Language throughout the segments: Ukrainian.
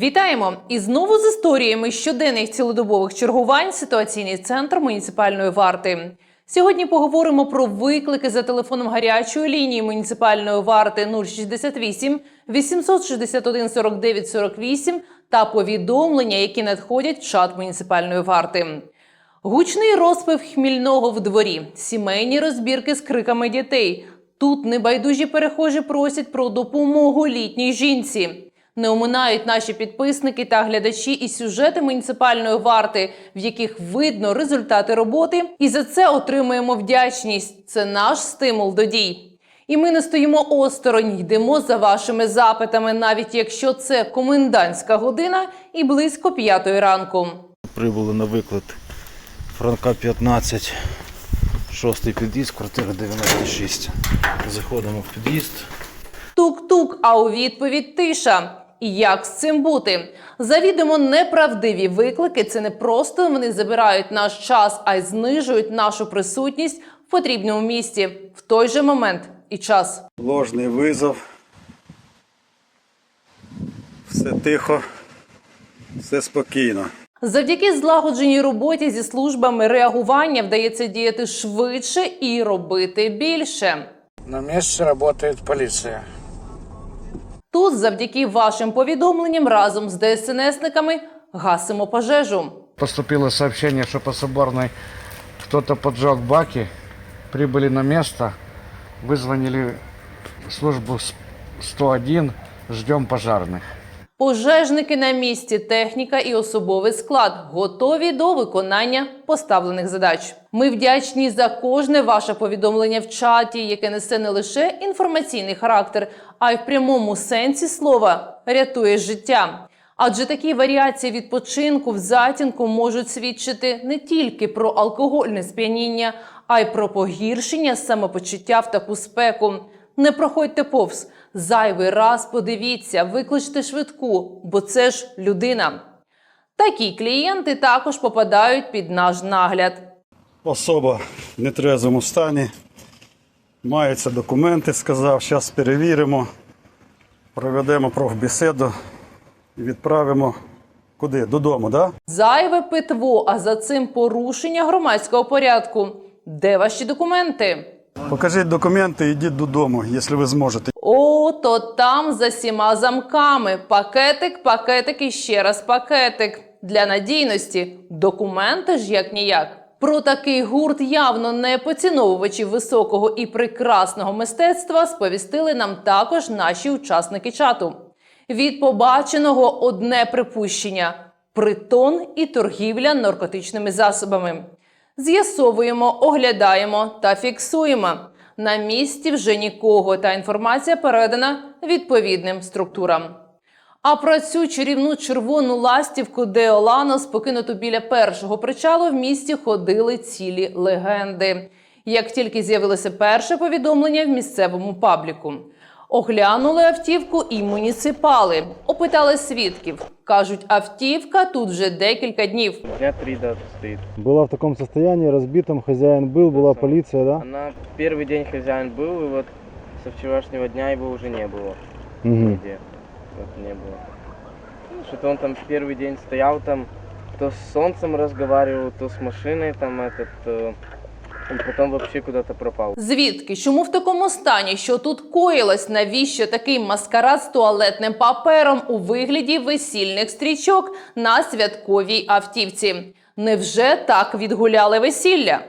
Вітаємо! І знову з історіями щоденних цілодобових чергувань ситуаційний центр муніципальної варти. Сьогодні поговоримо про виклики за телефоном гарячої лінії муніципальної варти 068 861 49 48 та повідомлення, які надходять в чат муніципальної варти. Гучний розпив хмільного в дворі, сімейні розбірки з криками дітей. Тут небайдужі перехожі просять про допомогу літній жінці. Не оминають наші підписники та глядачі і сюжети муніципальної варти, в яких видно результати роботи, і за це отримуємо вдячність. Це наш стимул до дій. І ми не стоїмо осторонь, йдемо за вашими запитами, навіть якщо це комендантська година і близько п'ятої ранку. Прибули на виклик Франка 15, шостий під'їзд, квартира 96. Заходимо в під'їзд. Тук-тук, а у відповідь тиша. І як з цим бути? Завідомо неправдиві виклики. Це не просто вони забирають наш час, а й знижують нашу присутність в потрібному місці в той же момент і час. Ложний визов. Все тихо, все спокійно. Завдяки злагодженій роботі зі службами реагування вдається діяти швидше і робити більше. На месте работает полиция. Тут, завдяки вашим повідомленням, разом з ДСНСниками гасимо пожежу. Поступило сообщение, что по Соборной кто-то поджег баки. Прибыли на место, вызвонили службу с- 101, ждем пожарных. Пожежники на місці, техніка і особовий склад готові до виконання поставлених задач. Ми вдячні за кожне ваше повідомлення в чаті, яке несе не лише інформаційний характер, а й в прямому сенсі слова рятує життя. Адже такі варіації відпочинку в затінку можуть свідчити не тільки про алкогольне сп'яніння, а й про погіршення самопочуття в таку спеку. Не проходьте повз. Зайвий раз подивіться, викличте швидку, бо це ж людина. Такі клієнти також попадають під наш нагляд. Особа в нетрезвому стані. Маються документи, сказав. Зараз перевіримо, проведемо профбесіду і відправимо куди? Додому. Да? Зайве питво, а за цим порушення громадського порядку. Де ваші документи? Покажіть документи і йдіть додому, якщо ви зможете. О, то там за сіма замками. Пакетик, пакетик і ще раз пакетик. Для надійності документи ж як ніяк. Про такий гурт явно не поціновувачі високого і прекрасного мистецтва сповістили нам також наші учасники чату. Від побаченого одне припущення: притон і торгівля наркотичними засобами. З'ясовуємо, оглядаємо та фіксуємо. На місці вже нікого, та інформація передана відповідним структурам. А про цю чарівну червону ластівку Деоланос, покинуту біля першого причалу, в місті ходили цілі легенди. Як тільки з'явилося перше повідомлення в місцевому пабліку. Оглянули автівку і муніципали, опитали свідків. Кажуть, автівка тут вже декілька днів. Дня три, да, стоит. Была в таком состоянии, разбитом, хозяин был, была полиция, да? Она первый день хозяин был, и вот со вчерашнего дня его уже не было. Мгм. Нигде. Вот не было. Ну, Что-то он там первый день стоял там, то с солнцем разговаривал, то с машиной там этот, э, и потом вообще куда-то пропал. Звідки? Чому в такому стані? Що тут коїлось? Навіщо такий маскарад з туалетним папером у вигляді весільних стрічок на святковій автівці? Невже так відгуляли весілля?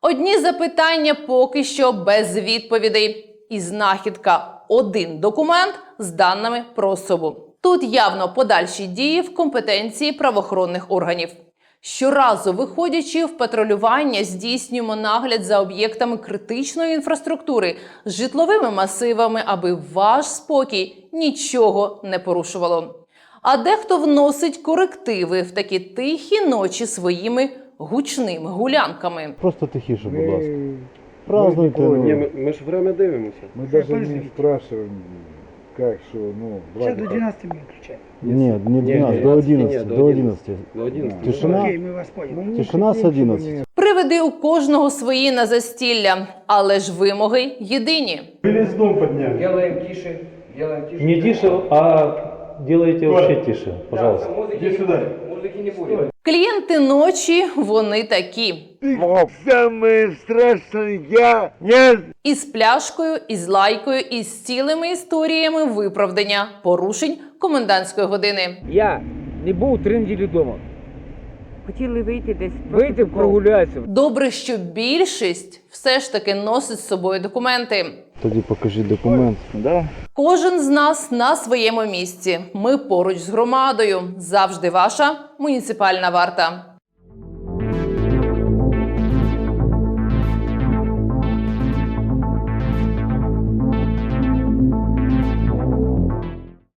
Одні запитання поки що без відповідей. І знахідка один документ з даними про особу. Тут явно подальші дії в компетенції правоохоронних органів. Щоразу, виходячи в патрулювання, здійснюємо нагляд за об'єктами критичної інфраструктури з житловими масивами, аби ваш спокій нічого не порушувало. А дехто вносить корективи в такі тихі ночі своїми гучними гулянками. Просто тихіше, будь ласка. Празднуйте. Ні, ну. ми, ми ж время дивимося. Мы даже не спрашиваем, как, что, ну, Сейчас до 12 мы включаем. Нет, не 12, до 12, 11, до до 11. 11. До 11. Тишина. Окей, ми вас поняли. Тишина с 11. Приведи у кожного свої на застілля, але ж вимоги єдині. Делаем тише, делаем тише. Не тише, а делаете вообще тише, пожалуйста. Клієнти ночі вони такі. Самое страшное, я не Із пляшкою, із лайкою, із цілими історіями виправдання порушень комендантської години. Я не був три неділі вдома. Хотіли вийти десь Вийти прогулятися. Добре, що більшість все ж таки носить з собою документи. Тоді покажи документ. Кожен з нас на своєму місці. Ми поруч з громадою. Завжди ваша муніципальна варта.